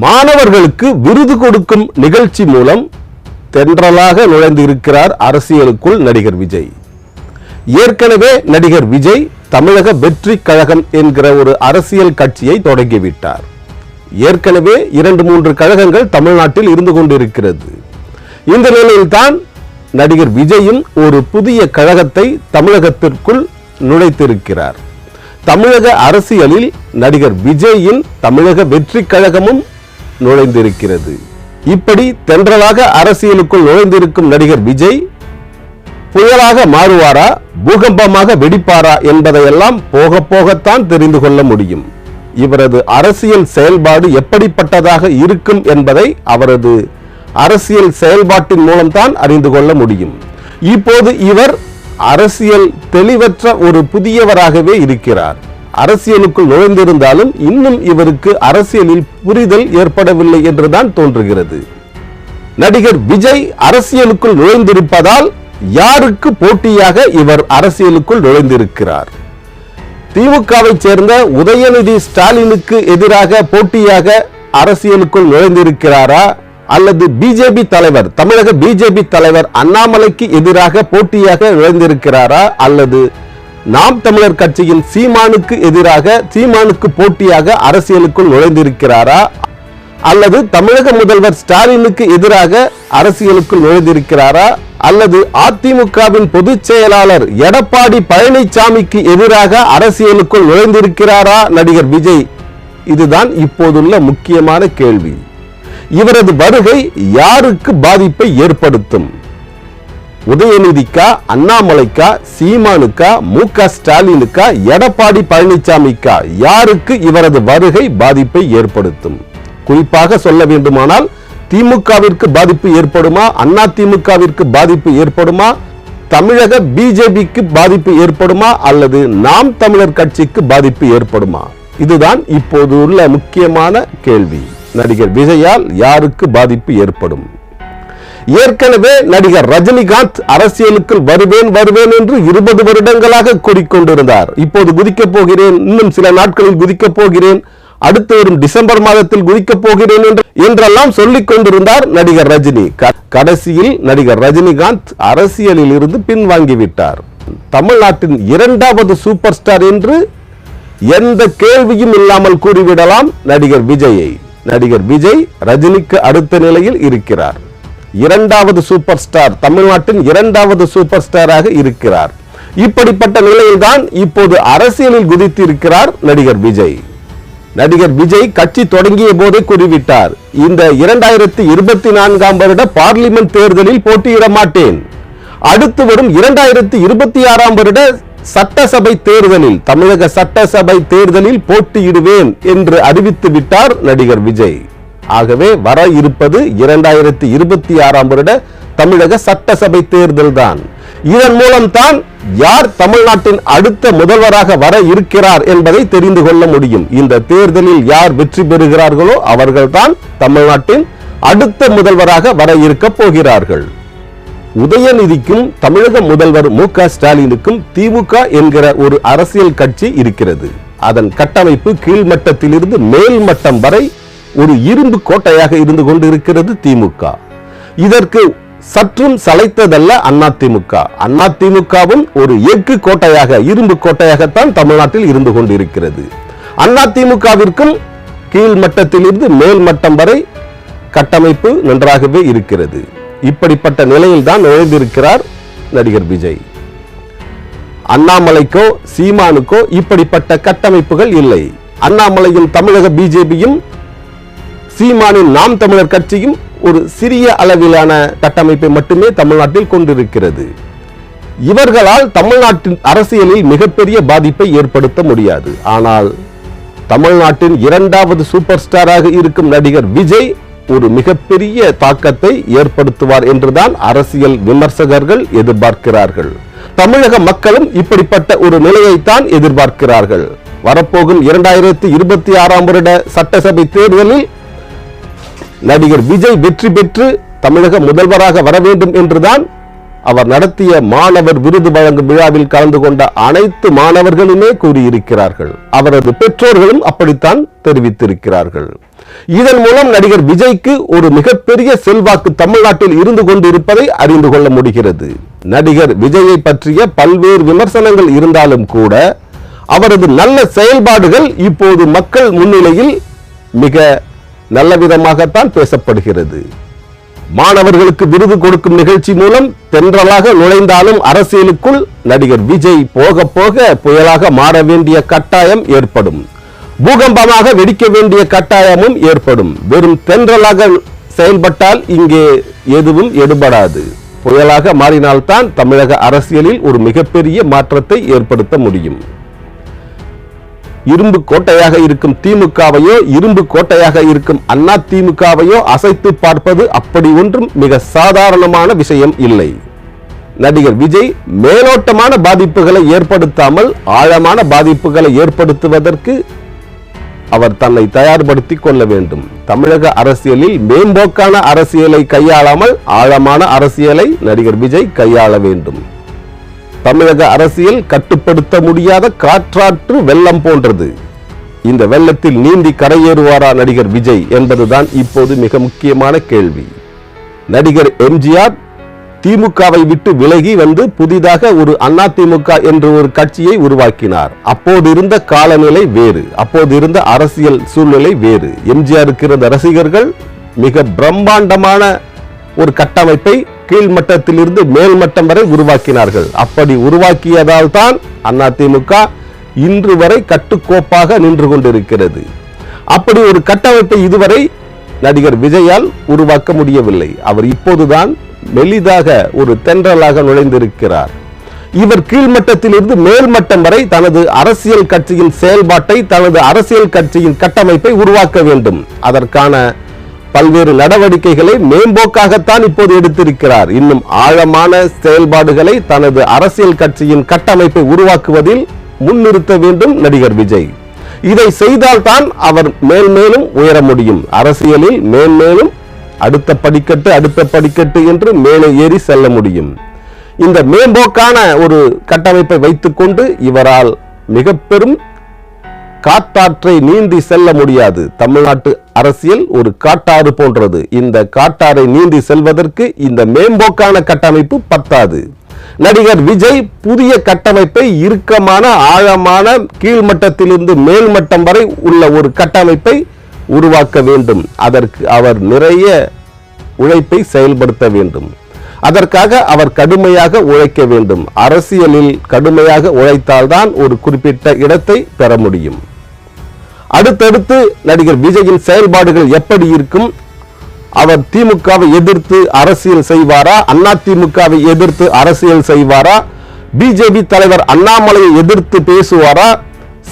மாணவர்களுக்கு விருது கொடுக்கும் நிகழ்ச்சி மூலம் தென்றலாக நுழைந்து இருக்கிறார் அரசியலுக்குள் நடிகர் விஜய். ஏற்கனவே நடிகர் விஜய் தமிழக வெற்றி கழகம் என்கிற ஒரு அரசியல் கட்சியை தொடங்கிவிட்டார். ஏற்கனவே இரண்டு மூன்று கழகங்கள் தமிழ்நாட்டில் இருந்து கொண்டிருக்கிறது. இந்த நிலையில்தான் நடிகர் விஜயும் ஒரு புதிய கழகத்தை தமிழகத்திற்குள் நுழைத்திருக்கிறார். தமிழக அரசியலில் நடிகர் விஜயின் தமிழக வெற்றி கழகமும் நுழைந்திருக்கிறது. இப்படி தென்றலாக அரசியலுக்குள் நுழைந்திருக்கும் நடிகர் விஜய் புயலாக மாறுவாரா பூகம்பமாக வெடிப்பாரா என்பதையெல்லாம் போக போகத்தான் தெரிந்து கொள்ள முடியும். இவரது அரசியல் செயல்பாடு எப்படிப்பட்டதாக இருக்கும் என்பதை அவரது அரசியல் செயல்பாட்டின் மூலம்தான் அறிந்து கொள்ள முடியும். இப்போது இவர் அரசியல் தெளிவற்ற ஒரு புதியவராகவே இருக்கிறார். அரசியலுக்குள் நுழைந்திருந்தாலும் இன்னும் இவருக்கு அரசியலில் புரிதல் ஏற்படவில்லை என்றுதான் தோன்றுகிறது. நடிகர் விஜய் அரசியலுக்குள் நுழைந்திருப்பதால் யாருக்கு போட்டியாக இவர் அரசியலுக்குள் நுழைந்திருக்கிறார்? திமுகவை சேர்ந்த உதயநிதி ஸ்டாலினுக்கு எதிராக போட்டியாக அரசியலுக்குள் நுழைந்திருக்கிறாரா? அல்லது பிஜேபி தலைவர் தமிழக பிஜேபி தலைவர் அண்ணாமலைக்கு எதிராக போட்டியாக நுழைந்திருக்கிறாரா? அல்லது நாம் தமிழர் கட்சியின் சீமானுக்கு எதிராக சீமானுக்கு போட்டியாக அரசியலுக்குள் நுழைந்திருக்கிறாரா? அல்லது தமிழக முதல்வர் ஸ்டாலினுக்கு எதிராக அரசியலுக்குள் நுழைந்திருக்கிறாரா? அல்லது அதிமுகவின் பொதுச் செயலாளர் எடப்பாடி பழனிசாமிக்கு எதிராக அரசியலுக்குள் நுழைந்திருக்கிறாரா நடிகர் விஜய்? இதுதான் இப்போதுள்ள முக்கியமான கேள்வி. இவரது வருகை யாருக்கு பாதிப்பை ஏற்படுத்தும்? உதயநிதிக்கா அண்ணாமலைக்கா சீமானுக்கா மு க ஸ்டாலினுக்கா எடப்பாடி பழனிசாமிக்கா யாருக்கு இவரது வருகை பாதிப்பை ஏற்படுத்தும்? குறிப்பாக சொல்ல வேண்டுமானால் திமுகவிற்கு பாதிப்பு ஏற்படுமா? அண்ணா திமுகவிற்கு பாதிப்பு ஏற்படுமா? தமிழக பிஜேபிக்கு பாதிப்பு ஏற்படுமா? அல்லது நாம் தமிழர் கட்சிக்கு பாதிப்பு ஏற்படுமா? இதுதான் இப்போது உள்ள முக்கியமான கேள்வி. நடிகர் விஜயால் யாருக்கு பாதிப்பு ஏற்படும்? ஏற்கனவே நடிகர் ரஜினிகாந்த் அரசியலுக்குள் வருவேன் வருவேன் என்று இருபது வருடங்களாக கூறிக்கொண்டிருந்தார் இப்போது குதிக்கப் போகிறேன் இன்னும் சில நாட்களில் குதிக்கப் போகிறேன் அடுத்து வரும் டிசம்பர் மாதத்தில் குதிக்கப் போகிறேன் என்று என்றெல்லாம் சொல்லிக் கொண்டிருந்தார் நடிகர் ரஜினி. கடைசியில் நடிகர் ரஜினிகாந்த் அரசியலில் இருந்து பின்வாங்கிவிட்டார். தமிழ்நாட்டின் இரண்டாவது சூப்பர் ஸ்டார் என்று எந்த கேள்வியும் இல்லாமல் கூறிவிடலாம் நடிகர் விஜயை. நடிகர் விஜய் ரஜினிக்கு அடுத்த நிலையில் இருக்கிறார். இரண்டாவது சூப்பர் ஸ்டார் தமிழ்நாட்டின் இரண்டாவது சூப்பர் ஸ்டாராக இருக்கிறார். இப்படிப்பட்ட நிலையில்தான் இப்போது அரசியலில் குதித்து இருக்கிறார் நடிகர் விஜய். நடிகர் விஜய் கட்சி தொடங்கிய போதே கூறிவிட்டார். இந்த இரண்டாயிரத்தி இருபத்தி நான்காம் வருட பார்லிமெண்ட் தேர்தலில் போட்டியிட மாட்டேன். அடுத்து வரும் இரண்டாயிரத்தி இருபத்தி ஆறாம் வருட சட்டசபை தேர்தலில் தமிழக சட்டசபை தேர்தலில் போட்டியிடுவேன் என்று அறிவித்து விட்டார் நடிகர் விஜய். ஆகவே வர இருப்பது இரண்டாயிரத்தி இருபத்தி ஆறாம் வருட தமிழக சட்டசபை தேர்தல் தான் இதன் மூலம்தான் யார் தமிழ்நாட்டின் அடுத்த முதல்வராக வர இருக்கிறார் என்பதை தெரிந்து கொள்ள முடியும். இந்த தேர்தலில் யார் வெற்றி பெறுகிறார்களோ அவர்கள்தான் தமிழ்நாட்டின் அடுத்த முதல்வராக வர இருக்க போகிறார்கள். உதயநிதிக்கும் தமிழக முதல்வர் மு க ஸ்டாலினுக்கும் திமுக என்கிற ஒரு அரசியல் கட்சி இருக்கிறது. அதன் கட்டமைப்பு கீழ்மட்டத்திலிருந்து மேல்மட்டம் வரை ஒரு இரும்பு கோட்டையாக இருந்து கொண்டிருக்கிறது திமுக. இதற்கு சற்றும் சளைத்ததல்ல அதிமுக அதிமுகவும் ஒரு எஃகு கோட்டையாக இரும்பு கோட்டையாகத்தான் தமிழ்நாட்டில் இருந்து கொண்டிருக்கிறது. அதிமுகவிற்கும் கீழ் மட்டத்திலிருந்து மேல் மட்டம் வரை கட்டமைப்பு நன்றாகவே இருக்கிறது. இப்படிப்பட்ட நிலையில் தான் நுழைந்திருக்கிறார் நடிகர் விஜய். அண்ணாமலைக்கோ சீமானுக்கோ இப்படிப்பட்ட கட்டமைப்புகள் இல்லை. அண்ணாமலையும் தமிழக பிஜேபியும் சீமானின் நாம் தமிழர் கட்சியும் ஒரு சிறிய அளவிலான கட்டமைப்பை மட்டுமே தமிழ்நாட்டில் கொண்டிருக்கிறது. இவர்களால் தமிழ்நாட்டின் அரசியலில் மிகப்பெரிய பாதிப்பை ஏற்படுத்த முடியாது. ஆனால் தமிழ்நாட்டின் இரண்டாவது சூப்பர் ஸ்டாராக இருக்கும் நடிகர் விஜய் ஒரு மிகப்பெரிய தாக்கத்தை ஏற்படுத்துவார் என்றுதான் அரசியல் விமர்சகர்கள் எதிர்பார்க்கிறார்கள். தமிழக மக்களும் இப்படிப்பட்ட ஒரு நிலையைத்தான் எதிர்பார்க்கிறார்கள். வரப்போகும் இரண்டாயிரத்தி இருபத்தி ஆறாம் வருட சட்டசபை தேர்தலில் நடிகர் விஜய் வெற்றி பெற்று தமிழக முதல்வராக வர வேண்டும் என்றுதான் அவர் நடத்திய மாணவர் விருது வழங்கும் விழாவில் கலந்து கொண்ட அனைத்து மாணவர்களுமே கூறியிருக்கிறார்கள். அவரது பெற்றோர்களும் அப்படித்தான் தெரிவித்திருக்கிறார்கள். இதன் மூலம் நடிகர் விஜய்க்கு ஒரு மிகப்பெரிய செல்வாக்கு தமிழ்நாட்டில் இருந்து கொண்டிருப்பதை அறிந்து கொள்ள முடிகிறது. நடிகர் விஜயை பற்றிய பல்வேறு விமர்சனங்கள் இருந்தாலும் கூட அவரது நல்ல செயல்பாடுகள் இப்போது மக்கள் முன்னிலையில் மிக நல்ல விதமாகத்தான் பேசப்படுகிறது. மாணவர்களுக்கு விருது கொடுக்கும் நிகழ்ச்சி மூலம் தென்றலாக நுழைந்தாலும் அரசியலுக்குள் நடிகர் விஜய் போக போக புயலாக மாற வேண்டிய கட்டாயம் ஏற்படும். பூகம்பமாக வெடிக்க வேண்டிய கட்டாயமும் ஏற்படும். வெறும் தென்றலாக செயல்பட்டால் இங்கே எதுவும் எடுபடாது. புயலாக மாறினால்தான் தமிழக அரசியலில் ஒரு மிகப்பெரிய மாற்றத்தை ஏற்படுத்த முடியும். இரும்பு கோட்டையாக இருக்கும் திமுகவையோ இரும்பு கோட்டையாக இருக்கும் அண்ணா திமுகவையோ அசைத்து பார்ப்பது அப்படி ஒன்றும் மிக சாதாரணமான விஷயம் இல்லை. நடிகர் விஜய் மேலோட்டமான பாதிப்புகளை ஏற்படுத்தாமல் ஆழமான பாதிப்புகளை ஏற்படுத்துவதற்கு அவர் தன்னை தயார்படுத்திக் கொள்ள வேண்டும். தமிழக அரசியலில் மேம்போக்கான அரசியலை கையாளாமல் ஆழமான அரசியலை நடிகர் விஜய் கையாள வேண்டும். தமிழக அரசியல் கட்டுப்படுத்த முடியாத காற்றாற்று வெள்ளம் போன்றது. இந்த வெள்ளத்தில் நீந்தி கரையேறுவாரா நடிகர் விஜய் என்பதுதான் இப்போது மிக முக்கியமான கேள்வி. நடிகர் எம்ஜிஆர் திமுகவை விட்டு விலகி வந்து புதிதாக ஒரு அண்ணா திமுக என்ற ஒரு கட்சியை உருவாக்கினார். அப்போது இருந்த காலநிலை வேறு அப்போது இருந்த அரசியல் சூழ்நிலை வேறு. எம்ஜிஆருக்கு இருந்த ரசிகர்கள் மிக பிரம்மாண்டமான ஒரு கட்டமைப்பை கீழ்மட்டத்திலிருந்து மேல்மட்டம் வரை உருவாக்கினார்கள். அப்படி உருவாக்கியதால் தான் அதிமுக இன்று வரை கட்டுக்கோப்பாக நின்று கொண்டிருக்கிறது. அப்படி ஒரு கட்டமைப்பை இதுவரை நடிகர் விஜயால் உருவாக்க முடியவில்லை. அவர் இப்போதுதான் மெலிதாக ஒரு தென்றலாக நுழைந்திருக்கிறார். இவர் கீழ்மட்டத்திலிருந்து மேல்மட்டம் வரை தனது அரசியல் கட்சியின் செயல்பாட்டை தனது அரசியல் கட்சியின் கட்டமைப்பை உருவாக்க வேண்டும். அதற்கான பல்வேறு நடவடிக்கைகளை மேம்போக்காகத்தான் இப்போது எடுத்திருக்கிறார். இன்னும் ஆழமான செயல்பாடுகளை தனது அரசியல் கட்சியின் கட்டமைப்பை உருவாக்குவதில் முன்னிறுத்த வேண்டும் நடிகர் விஜய். இதை செய்தால்தான் அவர் மேல்மேலும் உயர முடியும். அரசியலில் மேன்மேலும் அடுத்த படிக்கட்டு அடுத்த படிக்கட்டு என்று மேலே ஏறி செல்ல முடியும். இந்த மேம்போக்கான ஒரு கட்டமைப்பை வைத்துக்கொண்டு இவரால் மிக பெரும் காட்டாற்றை நீந்தி செல்ல முடியாது. தமிழ்நாட்டு அரசியல் ஒரு காட்டாறு போன்றது. இந்த காட்டாறை நீந்தி செல்வதற்கு இந்த மேம்போக்கான கட்டமைப்பு பத்தாது. நடிகர் விஜய் புதிய கட்டமைப்பை இறுக்கமான ஆழமான கீழ்மட்டத்திலிருந்து மேல்மட்டம் வரை உள்ள ஒரு கட்டமைப்பை உருவாக்க வேண்டும். அதற்கு அவர் நிறைய உழைப்பை செயல்படுத்த வேண்டும். அதற்காக அவர் கடுமையாக உழைக்க வேண்டும். அரசியலில் கடுமையாக உழைத்தால்தான் ஒரு குறிப்பிட்ட இடத்தை பெற முடியும். அடுத்தடுத்து நடிகர் விஜயின் செயல்பாடுகள் எப்படி இருக்கும்? அவர் திமுகவை எதிர்த்து அரசியல் செய்வாரா? அண்ணா திமுகவை எதிர்த்து அரசியல் செய்வாரா? பிஜேபி தலைவர் அண்ணாமலையை எதிர்த்து பேசுவாரா?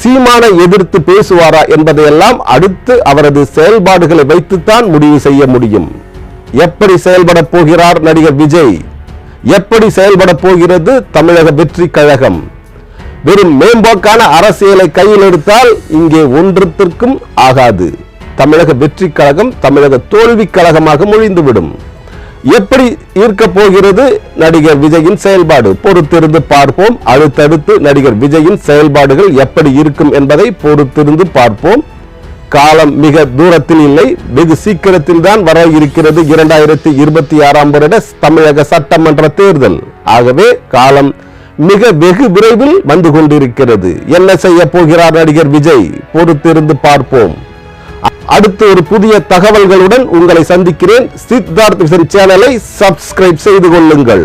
சீமானை எதிர்த்து பேசுவாரா என்பதையெல்லாம் அடுத்து அவரது செயல்பாடுகளை வைத்துத்தான் முடிவு செய்ய முடியும். எப்படி செயல்பட போகிறார் நடிகர் விஜய்? எப்படி செயல்பட போகிறது தமிழக வெற்றி கழகம்? வெறும் மேம்போக்கான அரசியலை கையில் எடுத்தால் இங்கே ஒன்றத்திற்கும் ஆகாது. தமிழக வெற்றி கழகம் தமிழக தோல்வி கழகமாக முழிந்துவிடும். எப்படி ஈர்க்க போகிறது? நடிகர் விஜயின் செயல்பாடு. பொறுத்திருந்து பார்ப்போம். அடுத்தடுத்து நடிகர் விஜயின் செயல்பாடுகள் எப்படி இருக்கும் என்பதை பொறுத்திருந்து பார்ப்போம். காலம் மிக தூரத்தில் இல்லை. வெகு சீக்கிரத்தில் தான் வர இருக்கிறது இரண்டாயிரத்தி இருபத்தி ஆறாம் வருட தமிழக சட்டமன்ற தேர்தல். ஆகவே காலம் மிக வெகு விரைவில் வந்து கொண்டிருக்கிறது. என்ன செய்ய போகிறார் நடிகர் விஜய்? பொறுத்திருந்து பார்ப்போம். அடுத்து ஒரு புதிய தகவல்களுடன் உங்களை சந்திக்கிறேன். சித்தார்த் விசன் சேனலை சப்ஸ்கிரைப் செய்து கொள்ளுங்கள்.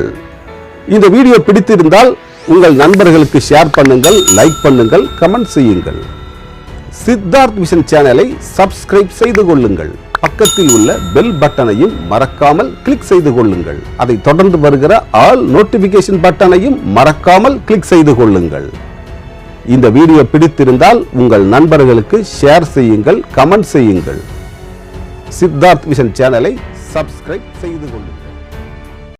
இந்த வீடியோ பிடித்திருந்தால் உங்கள் நண்பர்களுக்கு ஷேர் பண்ணுங்கள் லைக் பண்ணுங்கள் கமெண்ட் செய்யுங்கள். சித்தார்த் விஷன் சேனலை சப்ஸ்கிரைப் செய்து கொள்ளுங்கள். பக்கத்தில் உள்ள பெல் பட்டனையும் மறக்காமல் கிளிக் செய்து கொள்ளுங்கள். அதை தொடர்ந்து வருகிற ஆல் நோட்டிபிகேஷன் பட்டனையும் மறக்காமல் கிளிக் செய்து கொள்ளுங்கள். இந்த வீடியோ பிடித்திருந்தால் உங்கள் நண்பர்களுக்கு ஷேர் செய்யுங்கள் கமெண்ட் செய்யுங்கள். சித்தார்த் விஷன் சேனலை சப்ஸ்கிரைப் செய்து கொள்ளுங்கள்.